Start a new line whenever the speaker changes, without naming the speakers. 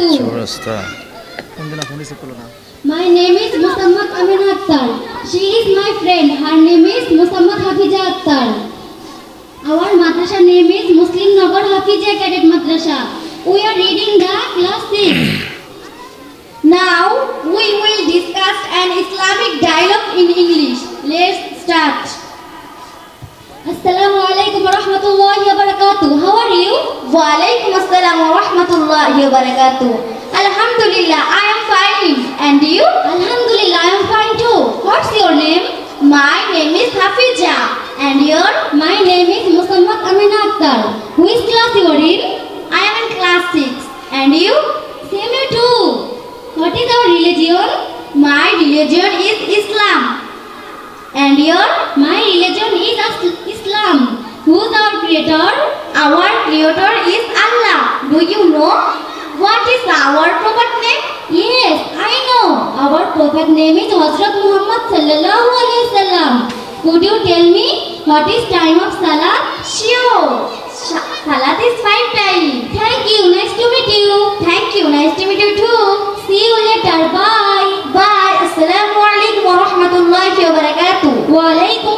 অবস্থা
কোনদিনা phone receive করলো না
My name is Muhammad Amina Akhtar. She is my friend. Her name is Muhammad Hafiza Akhtar. Our madrasa name is Muslim Nagar Hafiza Cadet Madrasa. We are reading the class 6.
Now we will discuss an Islamic dialogue in English. Let's start.
Assalamu alaikum wa rahmatullahi wa barakatuh. How are you?
Walaikum assalam wa rahmatullahi wa barakatuh. Alhamdulillah, I am fine. And you?
Alhamdulillah, I am fine too. What's your name?
My name is Hafiza. And your?
My name is Muhammad Amina Akhtar. Which class you are in?
I am in class 6. And you?
Same you too. What is our religion?
My religion is Islam. And your?
My religion is Islam. Who's our creator?
Our creator is Allah. Do you know what is our prophet name?
Yes, I know. Our prophet name is Hazrat Muhammad sallallahu alaihi wasallam. Could you tell me what is time of salat?
Sure. Salat is five times.
Thank you. Nice to meet you.
Thank you. Nice to meet you too.
See you later. Bye.
Bye. Assalamu alaikum wa rahmatullahi.
Wa alaikum